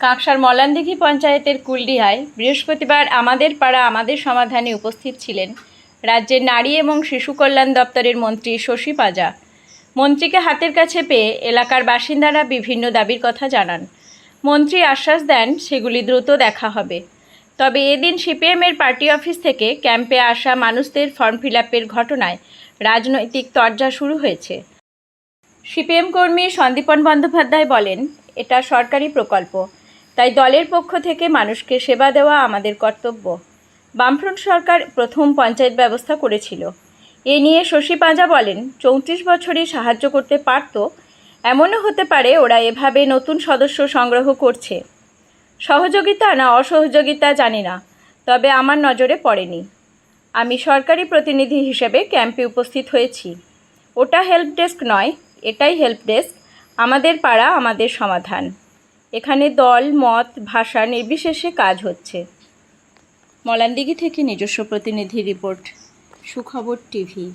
কাঁকসার মলানদিঘি পঞ্চায়েতের কুলডিহায় বৃহস্পতিবার আমাদের পাড়া আমাদের সমাধানে উপস্থিত ছিলেন রাজ্যের নারী এবং শিশু কল্যাণ দপ্তরের মন্ত্রী শশী পাজা। মন্ত্রীকে হাতের কাছে পেয়ে এলাকার বাসিন্দারা বিভিন্ন দাবির কথা জানান। মন্ত্রী আশ্বাস দেন, সেগুলি দ্রুত দেখা হবে। তবে এদিন সিপিএমের পার্টি অফিস থেকে ক্যাম্পে আসা মানুষদের ফর্ম ফিল ঘটনায় রাজনৈতিক তরজা শুরু হয়েছে। সিপিএম কর্মী সন্দীপন বন্দ্যোপাধ্যায় বলেন এটা সরকারি প্রকল্প। তাই দলের পক্ষ থেকে মানুষকে সেবা দেওয়া আমাদের কর্তব্য। বামফ্রন্ট সরকার প্রথম পঞ্চায়েত ব্যবস্থা করেছিল। এ নিয়ে শশী পাঁজা বলেন, চৌত্রিশ বছরই সাহায্য করতে পারত, এমনও হতে পারে ওরা এভাবে নতুন সদস্য সংগ্রহ করছে। সহযোগিতা না অসহযোগিতা জানি না, তবে আমার নজরে পড়েনি। আমি সরকারি প্রতিনিধি হিসেবে ক্যাম্পে উপস্থিত হয়েছি। ওটা হেল্প ডেস্ক নয়, এটাই হেল্প ডেস্ক। আমাদের পাড়া আমাদের সমাধান। এখানে দল, মত, ভাষা নির্বিশেষে কাজ হচ্ছে। মলানদিঘি থেকে নিজস্ব প্রতিনিধি রিপোর্ট, সুখবর টিভি।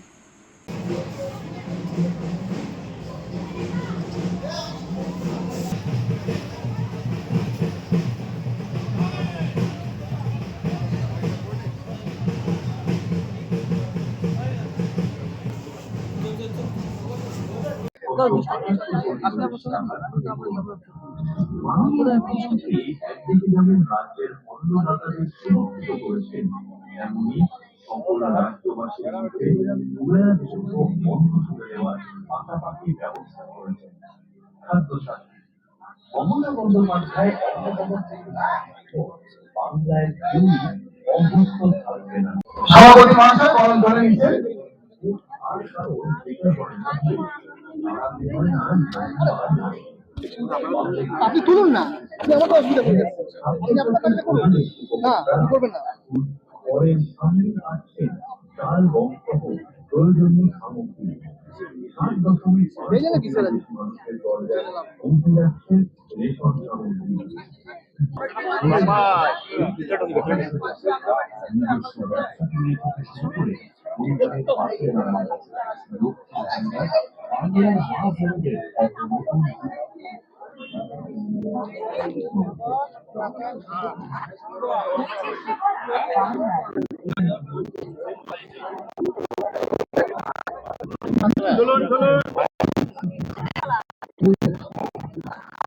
রাজ্যের অন্নদাতাদের সুরক্ষিত করেছেন বন্ধ তুলে দেওয়ার পাশাপাশি ব্যবস্থা করেছেন খাদ্য সাথী অমলা বন্দ্যোপাধ্যায় অন্যতম থাকবে না সভাপতি মহাশয় বরণ ধরে নিচ্ছে আর কারও আপনি তুলুন না। আপনি আমাকে অসুবিধা করে। আপনি আপনার করুন। না, আপনি করবেন না। সামনে সামগ্রী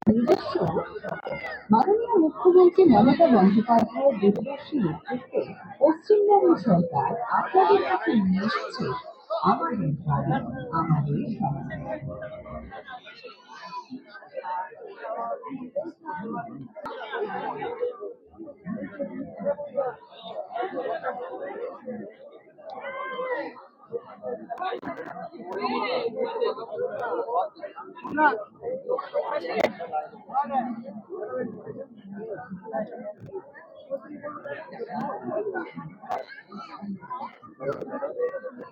নিজস্ব মাননীয় মুখ্যমন্ত্রী মমতা বন্দ্যোপাধ্যায়ের দূরদর্শী নেতৃত্বে পশ্চিমবঙ্গ সরকার আপনাদের কাছে নিয়ে এসেছে আমাদের পাড়া আমাদের সমাধান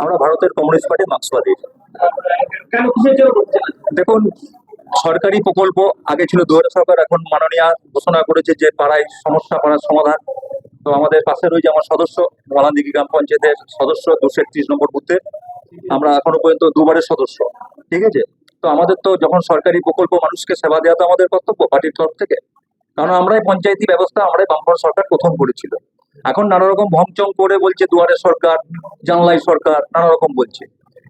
আমরা ভারতের কমিউনিস্ট পার্টি মার্ক্সবাদী? দেখুন, সরকারি প্রকল্প আগে ছিল দুয়ারে সরকার, এখন মাননীয় ঘোষণা করেছে যে পাড়ায় সমস্যা, পাড়ার সমাধান। তো আমাদের পাশে রয়েছে আমার সদস্য মালান্দিঘি গ্রাম পঞ্চায়েতের সদস্য, দুশো একত্রিশ নম্বর বুথে। আমরা এখনও পর্যন্ত দুবারের সদস্য, ঠিক আছে? তো আমাদের তো যখন সরকারি প্রকল্প মানুষকে সেবা দেওয়া তো আমাদের কর্তব্য, পার্টির তরফ থেকে। কারণ আমরাই পঞ্চায়েতি ব্যবস্থা, আমরাই বামফ্রন্ট সরকার প্রথম করেছিল। এখন নানা রকম ভংচং করে বলছে দুয়ারে সরকার, জানলাই সরকার নানা রকম বলছে।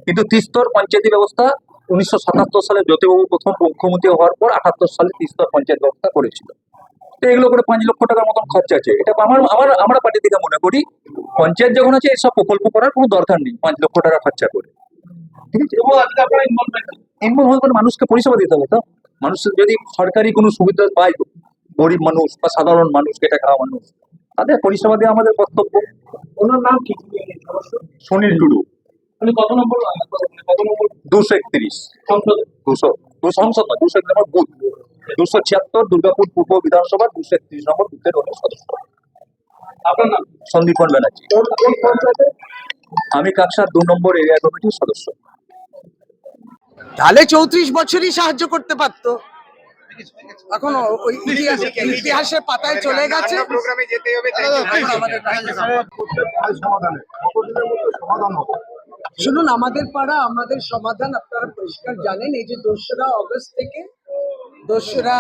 কিন্তু তিস্তর পঞ্চায়েতি ব্যবস্থা উনিশশো সাতাত্তর সালে জ্যোতিবাবু প্রথম মুখ্যমন্ত্রী হওয়ার পর আটাত্তর সালে তিস্তর পঞ্চায়েত ব্যবস্থা করেছিল। তো এগুলো করে পাঁচ লক্ষ টাকার মতন খরচা আছে। এটা আমার আমার, আমরা পার্টি থেকে মনে করি, পঞ্চায়েত যখন আছে এইসব প্রকল্প করার কোনো দরকার নেই, পাঁচ লক্ষ টাকা খরচা করে। ঠিক আছে? ইনভলভ হতে মানুষকে পরিষেবা দিতে হবে তো? মানুষ যদি সরকারি কোনো সুবিধা পায়, গরিব মানুষ বা সাধারণ মানুষ কেটে খাওয়া মানুষ তাদের পরিষেবা দেওয়া আমাদের কর্তব্য ওনার নাম কি? সুনীল টুডু। উনি কত নম্বর? কত নম্বর? দুশো একত্রিশ। সংসদ। দুশো। দুশো। সংসদ। না দুশো এক নম্বর বুথ। দুশো ছিয়াত্তর দুর্গাপুর পূর্ব বিধানসভা দুশো একত্রিশ নম্বর বুথের উনি সদস্য। আপনার নাম? সন্দীপন ব্যানার্জি। আমি কাকসার দু নম্বর এরিয়া কমিটির সদস্য। তাহলে চৌত্রিশ বছরই সাহায্য করতে পারতো। এখন ওই ইতিহাস ইতিহাসের পাতায় চলে গেছে। শুনুন আমাদের পাড়া আমাদের সমাধান আপনারা পরিষ্কার জানেন। এই যে দোসরা অগস্ট থেকে দোসরা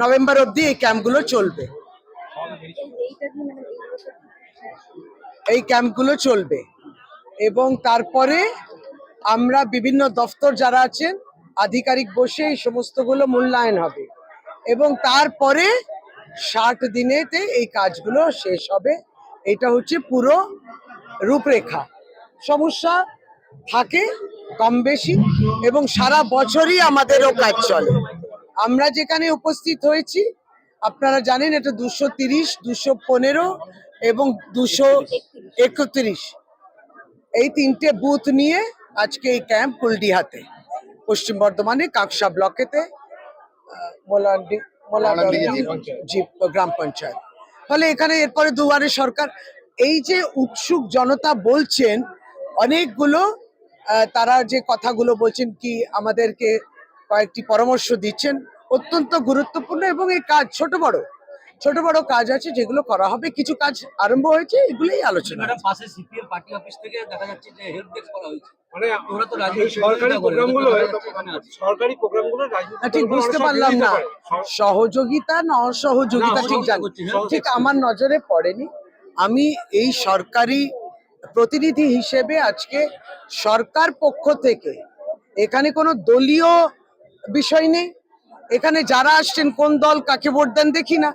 নভেম্বর অবধি এই ক্যাম্পগুলো চলবে। এই ক্যাম্পগুলো চলবে। এবং তারপরে আমরা বিভিন্ন দফতর যারা আছেন আধিকারিক বসে এই সমস্তগুলো মূল্যায়ন হবে এবং তারপরে ষাট দিনেতে এই কাজগুলো শেষ হবে। এটা হচ্ছে পুরো রূপরেখা। সমস্যা থাকে কম বেশি এবং সারা বছরই আমাদেরও কাজ চলে। আমরা যেখানে উপস্থিত হয়েছি, আপনারা জানেন এটা দুশো তিরিশ, দুশো পনেরো এবং দুশো একত্রিশ। এই তিনটে বুথ নিয়ে আজকে এই ক্যাম্প কুলডিহাতে। পশ্চিম বর্ধমানে কাকসা ব্লকেতে মোলান্ডি মোলান্ডি জি গ্রাম পঞ্চায়েত। ফলে এখানে এরপরে দুয়ারে সরকার এই যে উৎসুক জনতা বলছেন অনেকগুলো আহ, তারা যে কথাগুলো বলছেন কি আমাদেরকে কয়েকটি পরামর্শ দিচ্ছেন অত্যন্ত গুরুত্বপূর্ণ এবং এই কাজ ছোট বড়। ছোট বড় কাজ আছে যেগুলো করা হবে কিছু কাজ আরম্ভ হয়েছে এগুলোই আলোচনা পাশে সিপিএম পার্টি অফিস থেকে দেখা যাচ্ছে যে হেল্প ডেস্ক করা হয়েছে। মানে ওরা তো সরকারি প্রোগ্রামগুলো সরকারি প্রোগ্রামগুলো ঠিক বুঝতে পারলাম না। সহযোগিতা না অসহযোগিতা ঠিক জানি। ঠিক আমার নজরে পড়েনি। আমি এই সরকারি প্রতিনিধি হিসেবে আজকে সরকার পক্ষ থেকে এখানে কোনো দলীয় বিষয় নেই। এখানে যারা আসছেন কোন দল কাকে ভোট দেন দেখি না।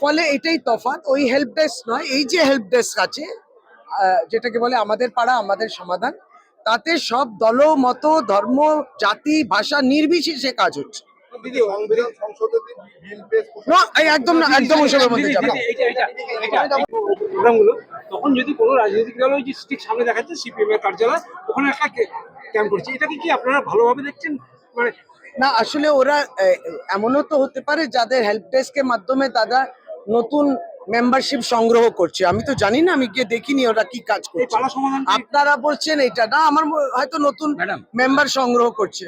ফলে এটাই তফাৎ। ওই হেল্প ডেস্ক নয় এই যে হেল্প ডেস্ক আছে আহ, যেটাকে বলে আমাদের পাড়া আমাদের সমাধান। তাতে সব দল মত ধর্ম জাতি ভাষা নির্বিশেষে কাজ হচ্ছে। একদম না একদম ওসবের মধ্যে যাবে। না। প্রোগ্রামগুলো তখন যদি কোনো রাজনৈতিক দল ওই যে ঠিক সামনে দেখাচ্ছে সিপিএম এর কার্যালয় ওখানে একটা ক্যাম্প করছে। এটাকে কি আপনারা ভালোভাবে দেখছেন? মানে না আসলে ওরা এমনও তো হতে পারে যাদের হেল্প ডেস্কের মাধ্যমে দাদা নতুন মেম্বারশিপ সংগ্রহ করছে। আমি তো জানি না আমি গিয়ে দেখিনি ওরা কি কাজ করছে। আপনারা বলছেন এটা না আমার হয়তো নতুন মেম্বার সংগ্রহ করছে।